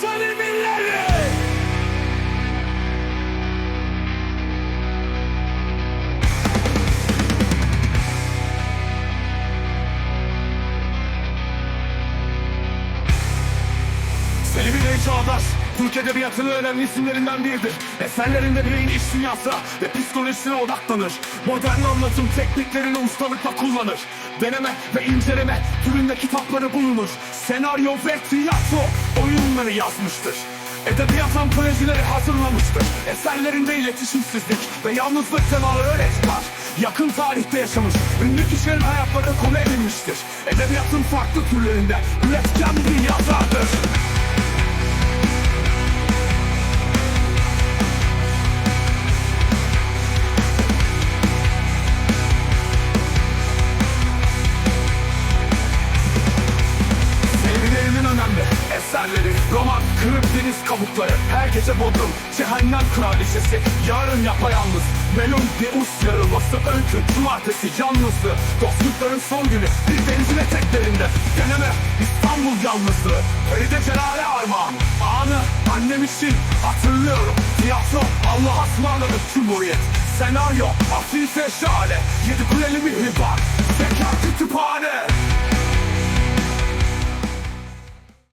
Selimilleri! Selim İley Çağdaş, Türk Edebiyatı'nın önemli isimlerinden biridir. Eserlerinde bireyin iç dünyasına ve psikolojisine odaklanır. Modern anlatım tekniklerini ustalıkla kullanır. Deneme ve inceleme türünde kitapları bulunur. Senaryo ve tiyatro oyunları yazmıştır. Edebiyat antolojileri hazırlamıştır. Eserlerinde iletişimsizlik ve yalnızlık temaları çıkar. Yakın tarihte yaşamış, ünlü kişilerin hayatları konu edilmiştir. Edebiyatın farklı türlerinde üretken bir yazardır. Roman, Kırık Deniz Kabukları. Her gece Bodrum, Cehennem Kraliçesi. Yarın Yapayalnız, Melun Deus Yarılması. Öykü, Cumartesi Canlısı. Dostlukların son günü, Bir denizin eteklerinde. Deneme, İstanbul Yalnızlığı. Feride Celal'e armağan Anı, annem için hatırlıyorum. Tiyatro, Allah'a ısmarladık Cumhuriyet. Senaryo, Afife Şale. Yedi Kuleli Kütüphane